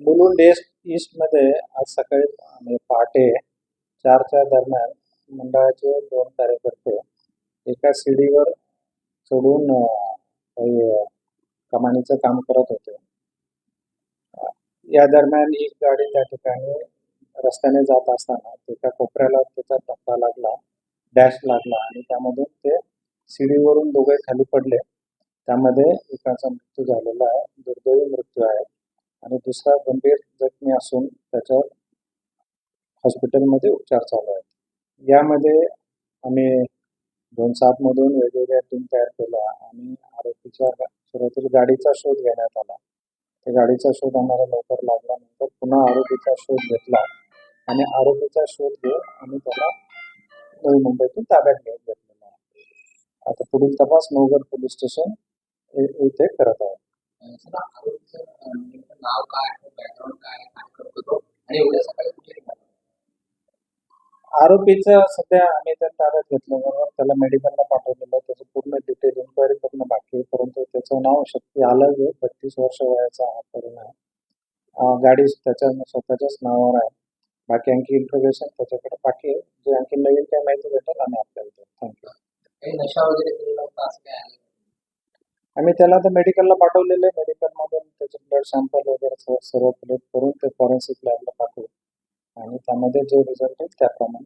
Mulund east ईस्टमध्ये आज सकाळी म्हणजे पहाटे चारच्या दरम्यान मंडळाचे दोन कार्यकर्ते एका सीडीवर चढून कमानीचं काम करत होते. या दरम्यान एक गाडी त्या ठिकाणी रस्त्याने जात असताना एका कोपऱ्याला त्याचा धक्का लागला डॅश लागला आणि त्यामधून ते सीडीवरून दोघे खाली पडले. त्यामध्ये एकाचा मृत्यू झालेला आहे दुर्दैवी मृत्यू आहे. आणि दुसरा गंभीर जखमी असून त्याच्यावर हॉस्पिटलमध्ये उपचार चालू आहेत. यामध्ये आम्ही दोन सातमधून वेगवेगळ्या टीम तयार केल्या आणि आरोपीच्या सुरुवातीला गाडीचा शोध घेण्यात आला. त्या गाडीचा शोध आम्हाला लवकर लागल्यानंतर पुन्हा आरोपीचा शोध घेतला आणि आरोपीचा शोध घेऊन आम्ही त्याला नवी मुंबईतून ताब्यात घेऊन घेतलेला आहे. आता पुढील तपास नवगड पोलीस स्टेशन इथे करत आहे. नाव काय आहे बॅकग्राऊंड काय आहे काय करतो तो आणि एवढ्या सकाळी कुठे? आरोपीचं सध्या आम्ही त्या ताब्यात घेतल्याबरोबर त्याला मेडिकलला पाठवलेलं. त्याची पूर्ण डिटेल इन्क्वायरी करणं बाकी परंतु त्याचं नाव शक्ती आलग बत्तीस वर्ष वयाचा हा तरुण आहे. गाडी त्याच्या स्वतःच्याच नावावर आहे. बाकी आणखी इन्फॉर्मेशन त्याच्याकडे बाकी आहे. जे आणखी नवीन काही माहिती भेटेल आम्ही आपल्याला थँक्यू काही नशा वगैरे केलेला होता असं काय आलं आम्ही त्याला आता मेडिकलला पाठवलेले मेडिकलमधून त्याचे ब्लड सॅम्पल वगैरे सर्व कलेक्ट करून ते फॉरेन्सिक लॅबला पाठवू. आणि त्यामध्ये जे रिझल्ट येईल त्याप्रमाणे